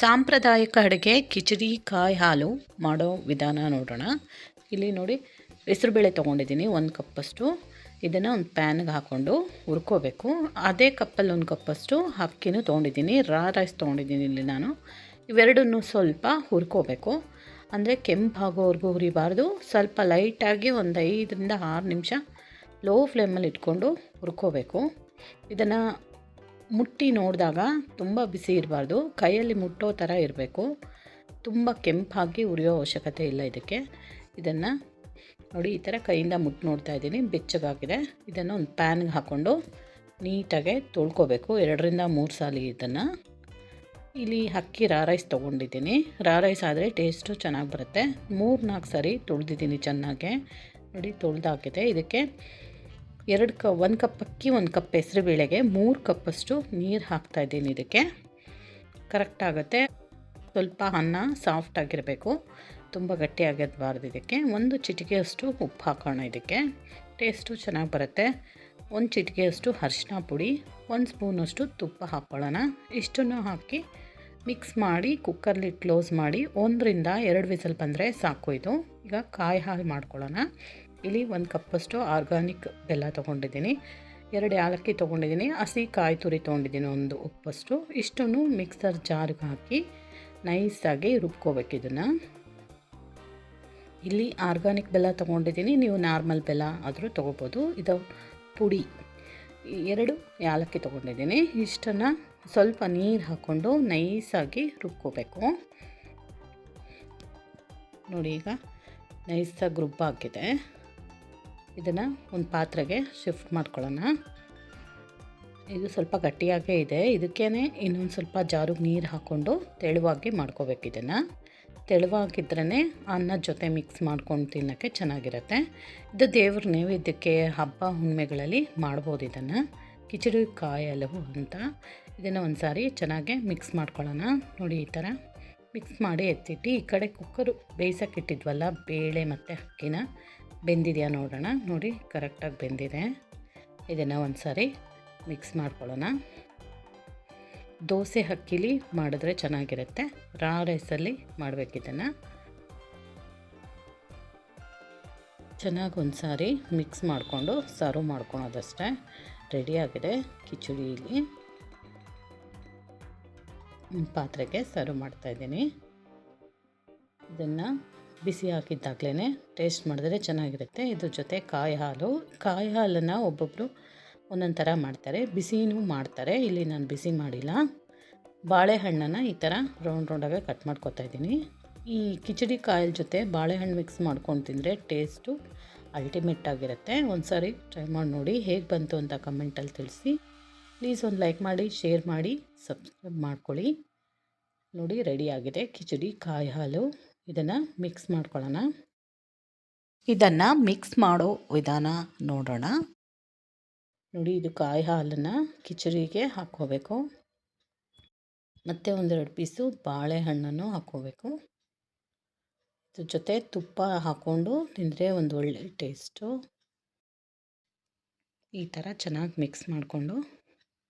ಸಾಂಪ್ರದಾಯಿಕ ಅಡುಗೆ, ಕಿಚಡಿ, ಕಾಯಿ ಹಾಲು ಮಾಡೋ ವಿಧಾನ ನೋಡೋಣ. ಇಲ್ಲಿ ನೋಡಿ ಹೆಸರುಬೇಳೆ ತೊಗೊಂಡಿದ್ದೀನಿ, ಒಂದು ಕಪ್ಪಷ್ಟು. ಇದನ್ನು ಒಂದು ಪ್ಯಾನ್ಗೆ ಹಾಕ್ಕೊಂಡು ಹುರ್ಕೋಬೇಕು. ಅದೇ ಕಪ್ಪಲ್ಲಿ ಒಂದು ಕಪ್ಪಷ್ಟು ಅಕ್ಕಿನೂ ತೊಗೊಂಡಿದ್ದೀನಿ ರಾ ರೈಸ್ ತೊಗೊಂಡಿದ್ದೀನಿ ಇಲ್ಲಿ ನಾನು. ಇವೆರಡನ್ನೂ ಸ್ವಲ್ಪ ಹುರ್ಕೋಬೇಕು. ಅಂದರೆ ಕೆಂಪಾಗೋವರೆಗೂ ಹುರಿಬಾರ್ದು. ಸ್ವಲ್ಪ ಲೈಟಾಗಿ ಒಂದು ಐದರಿಂದ ಆರು ನಿಮಿಷ ಲೋ ಫ್ಲೇಮಲ್ಲಿ ಇಟ್ಕೊಂಡು ಹುರ್ಕೋಬೇಕು. ಇದನ್ನು ಮುಟ್ಟಿ ನೋಡಿದಾಗ ತುಂಬ ಬಿಸಿ ಇರಬಾರ್ದು. ಕೈಯಲ್ಲಿ ಮುಟ್ಟೋ ಥರ ಇರಬೇಕು. ತುಂಬ ಕೆಂಪಾಗಿ ಉರಿಯೋ ಅವಶ್ಯಕತೆ ಇಲ್ಲ ಇದಕ್ಕೆ. ಇದನ್ನು ನೋಡಿ, ಈ ಥರ ಕೈಯಿಂದ ಮುಟ್ಟು ನೋಡ್ತಾ ಇದ್ದೀನಿ. ಬೆಚ್ಚಗಾಗಿದೆ. ಇದನ್ನು ಒಂದು ಪ್ಯಾನ್ಗೆ ಹಾಕ್ಕೊಂಡು ನೀಟಾಗೆ ತೊಳ್ಕೊಬೇಕು. ಎರಡರಿಂದ ಮೂರು ಸಾಲ ಇದನ್ನು. ಇಲ್ಲಿ ಅಕ್ಕಿ ರಾ ರೈಸ್ ತೊಗೊಂಡಿದ್ದೀನಿ. ರಾ ರೈಸ್ ಆದರೆ ಟೇಸ್ಟು ಚೆನ್ನಾಗಿ ಬರುತ್ತೆ. ಮೂರು ನಾಲ್ಕು ಸಾರಿ ತೊಳೆದಿದ್ದೀನಿ ಚೆನ್ನಾಗೆ. ನೋಡಿ ತೊಳೆದಾಕಿದೆ ಇದಕ್ಕೆ ಎರಡು ಕ, ಒಂದು ಕಪ್ ಅಕ್ಕಿ, ಒಂದು ಕಪ್ ಹೆಸರುಬೇಳೆಗೆ ಮೂರು ಕಪ್ಪಷ್ಟು ನೀರು ಹಾಕ್ತಾಯಿದ್ದೀನಿ ಇದಕ್ಕೆ. ಕರೆಕ್ಟ್ ಆಗುತ್ತೆ. ಸ್ವಲ್ಪ ಅನ್ನ ಸಾಫ್ಟ್ ಆಗಿರಬೇಕು. ತುಂಬ ಗಟ್ಟಿಯಾಗಿರಬಾರ್ದು ಇದಕ್ಕೆ. ಒಂದು ಚಿಟಿಕೆಯಷ್ಟು ಉಪ್ಪು ಹಾಕೋಣ ಇದಕ್ಕೆ. ಟೇಸ್ಟು ಚೆನ್ನಾಗಿ ಬರುತ್ತೆ. ಒಂದು ಚಿಟಿಕೆಯಷ್ಟು ಅರಿಶಿನ ಪುಡಿ, ಒಂದು ಸ್ಪೂನಷ್ಟು ತುಪ್ಪ ಹಾಕ್ಕೊಳ್ಳೋಣ ಇಷ್ಟನ್ನು ಹಾಕಿ ಮಿಕ್ಸ್ ಮಾಡಿ ಕುಕ್ಕರ್ಲಿ ಕ್ಲೋಸ್ ಮಾಡಿ, ಒಂದರಿಂದ ಎರಡು ವಿಸಲ್ ಬಂದರೆ ಸಾಕು ಇದು. ಈಗ ಕಾಯಿ ಹಾಲು ಮಾಡ್ಕೊಳ್ಳೋಣ. ಇಲ್ಲಿ ಒಂದು ಕಪ್ಪಷ್ಟು ಆರ್ಗಾನಿಕ್ ಬೆಲ್ಲ ತೊಗೊಂಡಿದ್ದೀನಿ. ಎರಡು ಏಲಕ್ಕಿ ತೊಗೊಂಡಿದ್ದೀನಿ. ಹಸಿ ಕಾಯಿ ತುರಿ ತೊಗೊಂಡಿದ್ದೀನಿ ಒಂದು ಉಪ್ಪಷ್ಟು. ಇಷ್ಟನ್ನು ಮಿಕ್ಸರ್ ಜಾರ್ಗೆ ಹಾಕಿ ನೈಸಾಗಿ ರುಬ್ಕೋಬೇಕು ಇದನ್ನು. ಇಲ್ಲಿ ಆರ್ಗಾನಿಕ್ ಬೆಲ್ಲ ತೊಗೊಂಡಿದ್ದೀನಿ. ನೀವು ನಾರ್ಮಲ್ ಬೆಲ್ಲ ಆದರೂ ತೊಗೋಬೋದು. ಇದು ಪುಡಿ. ಎರಡು ಯಾಲಕ್ಕಿ ತೊಗೊಂಡಿದ್ದೀನಿ. ಇಷ್ಟನ್ನು ಸ್ವಲ್ಪ ನೀರು ಹಾಕ್ಕೊಂಡು ನೈಸಾಗಿ ರುಬ್ಕೋಬೇಕು. ನೋಡಿ ಈಗ ನೈಸಾಗಿ ರುಬ್ಬಾಕಿದೆ ಇದನ್ನು ಒಂದು ಪಾತ್ರೆಗೆ ಶಿಫ್ಟ್ ಮಾಡ್ಕೊಳ್ಳೋಣ. ಇದು ಸ್ವಲ್ಪ ಗಟ್ಟಿಯಾಗೇ ಇದೆ. ಇದಕ್ಕೇ ಇನ್ನೊಂದು ಸ್ವಲ್ಪ ಜಾರಿಗೆ ನೀರು ಹಾಕ್ಕೊಂಡು ತೆಳುವಾಗಿ ಮಾಡ್ಕೋಬೇಕು ಇದನ್ನು. ತೆಳುವಾಗಿದ್ರೇ ಅನ್ನದ ಜೊತೆ ಮಿಕ್ಸ್ ಮಾಡ್ಕೊಂಡು ತಿನ್ನೋಕ್ಕೆ ಚೆನ್ನಾಗಿರುತ್ತೆ. ಇದು ದೇವ್ರ ನೈವೇದ್ಯಕ್ಕೆ ಹಬ್ಬ ಹುಣ್ಮೆಗಳಲ್ಲಿ ಮಾಡ್ಬೋದು ಇದನ್ನು. ಕಿಚಡಿ ಕಾಯಿ ಹಲವು ಅಂತ. ಇದನ್ನು ಒಂದು ಸಾರಿ ಚೆನ್ನಾಗೆ ಮಿಕ್ಸ್ ಮಾಡ್ಕೊಳ್ಳೋಣ. ನೋಡಿ ಈ ಥರ ಮಿಕ್ಸ್ ಮಾಡಿ ಎತ್ತಿಟ್ಟು ಈ ಕಡೆ ಕುಕ್ಕರು ಬೇಯಿಸೋಕ್ಕಿಟ್ಟಿದ್ವಲ್ಲ ಬೇಳೆ ಮತ್ತು ಅಕ್ಕಿನ. ಬೆಂದಿದೆಯಾ ನೋಡೋಣ. ನೋಡಿ, ಕರೆಕ್ಟಾಗಿ ಬೆಂದಿದೆ. ಇದನ್ನು ಒಂದು ಸಾರಿ ಮಿಕ್ಸ್ ಮಾಡ್ಕೊಳ್ಳೋಣ. ದೋಸೆ ಅಕ್ಕಿಲಿ ಮಾಡಿದ್ರೆ ಚೆನ್ನಾಗಿರುತ್ತೆ. ರಾ ರೈಸಲ್ಲಿ ಮಾಡಬೇಕಿದ್ದನ್ನು ಚೆನ್ನಾಗಿ ಒಂದು ಸಾರಿ ಮಿಕ್ಸ್ ಮಾಡಿಕೊಂಡು ಸರ್ವ್ ಮಾಡ್ಕೊಳೋದಷ್ಟೇ. ರೆಡಿಯಾಗಿದೆ ಕಿಚಡಿಲಿ. ಪಾತ್ರೆಗೆ ಸರ್ವ್ ಮಾಡ್ತಾಯಿದ್ದೀನಿ ಇದನ್ನು ಬಿಸಿ ಹಾಕಿದ್ದಾಗಲೇ ಟೇಸ್ಟ್ ಮಾಡಿದ್ರೆ ಚೆನ್ನಾಗಿರುತ್ತೆ. ಇದ್ರ ಜೊತೆ ಕಾಯಿ ಹಾಲು. ಕಾಯಿ ಹಾಲನ್ನು ಒಬ್ಬೊಬ್ಬರು ಒಂದೊಂದು ಥರ ಮಾಡ್ತಾರೆ. ಬಿಸಿನೂ ಮಾಡ್ತಾರೆ. ಇಲ್ಲಿ ನಾನು ಬಿಸಿ ಮಾಡಿಲ್ಲ. ಬಾಳೆಹಣ್ಣನ್ನು ಈ ಥರ ರೌಂಡ್ ರೌಂಡಾಗೆ ಕಟ್ ಮಾಡ್ಕೊತಾ ಇದ್ದೀನಿ. ಈ ಕಿಚಡಿ ಕಾಯಿಲ್ ಜೊತೆ ಬಾಳೆಹಣ್ಣು ಮಿಕ್ಸ್ ಮಾಡ್ಕೊಂಡು ತಿಂದರೆ ಟೇಸ್ಟು ಅಲ್ಟಿಮೇಟ್ ಆಗಿರುತ್ತೆ. ಒಂದು ಸಾರಿ ಟ್ರೈ ಮಾಡಿ ನೋಡಿ ಹೇಗೆ ಬಂತು ಅಂತ ಕಮೆಂಟಲ್ಲಿ ತಿಳಿಸಿ. ಪ್ಲೀಸ್ ಒಂದು ಲೈಕ್ ಮಾಡಿ, ಶೇರ್ ಮಾಡಿ, ಸಬ್ಸ್ಕ್ರೈಬ್ ಮಾಡ್ಕೊಳ್ಳಿ. ನೋಡಿ ರೆಡಿಯಾಗಿದೆ ಕಿಚಡಿ ಕಾಯಿ ಹಾಲು. ಇದನ್ನು ಮಿಕ್ಸ್ ಮಾಡ್ಕೊಳ್ಳೋಣ. ಇದನ್ನು ಮಿಕ್ಸ್ ಮಾಡೋ ವಿಧಾನ ನೋಡೋಣ. ನೋಡಿ ಇದು ಕಾಯಿ ಹಾಲನ್ನು ಕಿಚಡಿಗೆ ಹಾಕ್ಕೋಬೇಕು. ಮತ್ತು ಒಂದೆರಡು ಪೀಸು ಬಾಳೆಹಣ್ಣನ್ನು ಹಾಕ್ಕೋಬೇಕು. ಇದ್ರ ಜೊತೆ ತುಪ್ಪ ಹಾಕ್ಕೊಂಡು ತಿಂದರೆ ಒಂದು ಒಳ್ಳೆ ಟೇಸ್ಟು ಈ ಥರ ಚೆನ್ನಾಗಿ ಮಿಕ್ಸ್ ಮಾಡಿಕೊಂಡು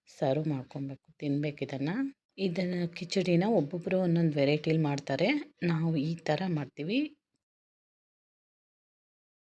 ಸರ್ವ್ ಮಾಡ್ಕೊಬೇಕು ತಿನ್ಬೇಕು ಇದನ್ನು. ಇದನ್ನು ಕಿಚಡಿನ ಒಬ್ಬೊಬ್ಬರು ಒಂದೊಂದು ವೆರೈಟಿಲಿ ಮಾಡ್ತಾರೆ. ನಾವು ಈ ಥರ ಮಾಡ್ತೀವಿ.